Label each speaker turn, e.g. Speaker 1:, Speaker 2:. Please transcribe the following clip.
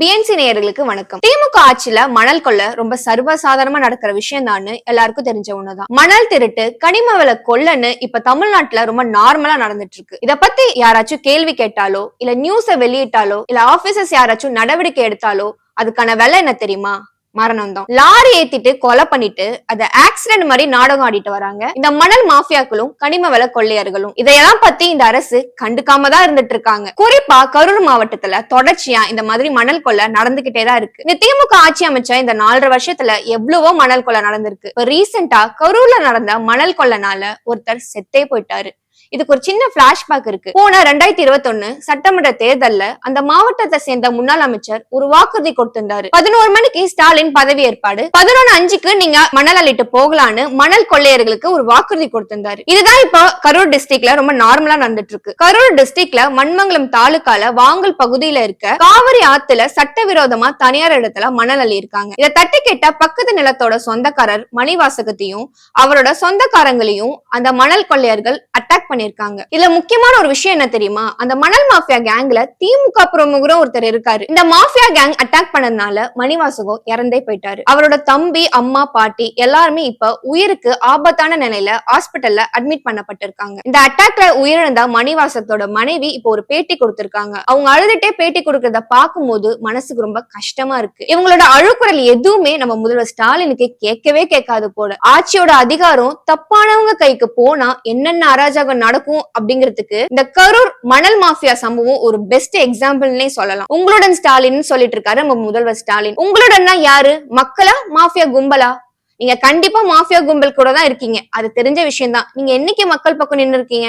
Speaker 1: BNC நேயர்களுக்கு வணக்கம். திமுக ஆட்சியில மணல் கொள்ள ரொம்ப சர்வசாதாரணமா நடக்கிற விஷயம் தான் எல்லாருக்கும் தெரிஞ்ச ஒண்ணுதான். மணல் திருட்டு கனிம வள கொள்ளன்னு இப்ப தமிழ்நாட்டுல ரொம்ப நார்மலா நடந்துட்டு இருக்கு இத பத்தி யாராச்சும் கேள்வி கேட்டாலோ இல்ல நியூஸ வெளியிட்டாலோ இல்ல ஆபீசர்ஸ் யாராச்சும் நடவடிக்கை எடுத்தாலோ அதுக்கான விலை என்ன தெரியுமா? மரணம் தான் லாரி ஏத்திட்டு கொலை பண்ணிட்டு அத ஆக்சிடென்ட் மாதிரி நாடகம் ஆடிட்டு வராங்க. இந்த மணல் மாஃபியாக்களும் கனிம வள கொள்ளையர்களும் இதையெல்லாம் பத்தி இந்த அரசு கண்டுக்காம தான் இருந்துட்டு இருக்காங்க குறிப்பா கரூர் மாவட்டத்துல தொடர்ச்சியா இந்த மாதிரி மணல் கொள்ளை நடந்துகிட்டே தான் இருக்கு. இந்த திமுக ஆட்சி அமைச்ச இந்த நாலரை வருஷத்துல எவ்வளவோ மணல் கொள்ளை நடந்திருக்கு. இப்ப ரீசெண்டா கரூர்ல நடந்த மணல் கொள்ளைனால ஒருத்தர் செத்தே போயிட்டாரு. இதுக்கு ஒரு சின்ன பிளாஷ்பேக் இருக்கு. போன ரெண்டாயிரத்தி இருபத்தி ஒண்ணு சட்டமன்ற தேர்தல்ல அந்த மாவட்டத்தை சேர்ந்த முன்னாள் அமைச்சர் ஒரு வாக்குறுதி கொடுத்திருந்தாரு. பதினோரு மணிக்கு ஸ்டாலின் பதவி ஏற்பாடு. பதினொன்னு அஞ்சுக்கு நீங்க மணல் அள்ளிட்டு போகலான்னு மணல் கொள்ளையர்களுக்கு ஒரு வாக்குறுதி கொடுத்திருந்தாரு. இதுதான் இப்போ கரூர் டிஸ்ட்ரிக்ட்ல ரொம்ப நார்மலா நடந்துட்டு இருக்கு கரூர் டிஸ்ட்ரிக்ட்ல மண்மங்கலம் தாலுக்கால வாங்கல் பகுதியில இருக்க காவிரி ஆத்துல சட்டவிரோதமா தனியார் இடத்துல மணல் அள்ளி இருக்காங்க இதை தட்டி கேட்ட பக்கத்து நிலத்தோட சொந்தக்காரர் மணிவாசகத்தையும் அவரோட சொந்தக்காரங்களையும் அந்த மணல் கொள்ளையர்கள் அட்டாக் பண்ணிருக்காங்க. இதுல முக்கியமான ஒரு விஷயம் என்ன தெரியுமா? அந்த மணல் மாஃபியா கேங்ல திமுக பிரமுகரும் ஒருத்தர் இருக்காரு. இந்த மாஃபியா கேங் அட்டாக் பண்ணதுனால மணிவாசகம் இறந்தே போயிட்டாரு. அவரோட தம்பி அம்மா பாட்டி எல்லாருமே இப்ப உயிருக்கு ஆபத்தான நிலையில ஹாஸ்பிட்டல்ல அட்மிட் பண்ணப்பட்டிருக்காங்க. இந்த அட்டாக்ல உயிரிழந்த மணிவாசத்தோட மனைவி இப்போ ஒரு பேட்டி கொடுத்திருக்காங்க. அவங்க அழுதுட்டே பேட்டி கொடுக்கறத பார்க்கும்போது மனசுக்கு ரொம்ப கஷ்டமா இருக்கு. இவங்களோட அழுக்குறல் எதுவுமே நம்ம முதல்வர் ஸ்டாலினுக்கு கேட்கவே கேட்காது போல. ஆட்சியோட அதிகாரம் தப்பானவங்க கைக்கு போனா என்னென்ன அராஜகம் நடக்கும் அப்படிங்கிறதுக்கு இந்த கரூர் மணல் மாஃபியா சம்பவம் ஒரு பெஸ்ட் எக்ஸாம்பிள்னே சொல்லலாம். உங்களுடன் ஸ்டாலின் சொல்லிட்டு இருக்காரு நம்ம முதல்வர் ஸ்டாலின். உங்களுடன் யாரு? மக்களா? மாஃபியா கும்பலா? நீங்க கண்டிப்பா மாஃபியா கும்பல் கூட தான் இருக்கீங்க. அது தெரிஞ்ச விஷயம் தான் நீங்க என்னைக்கு மக்கள் பக்கம் நின்னு இருக்கீங்க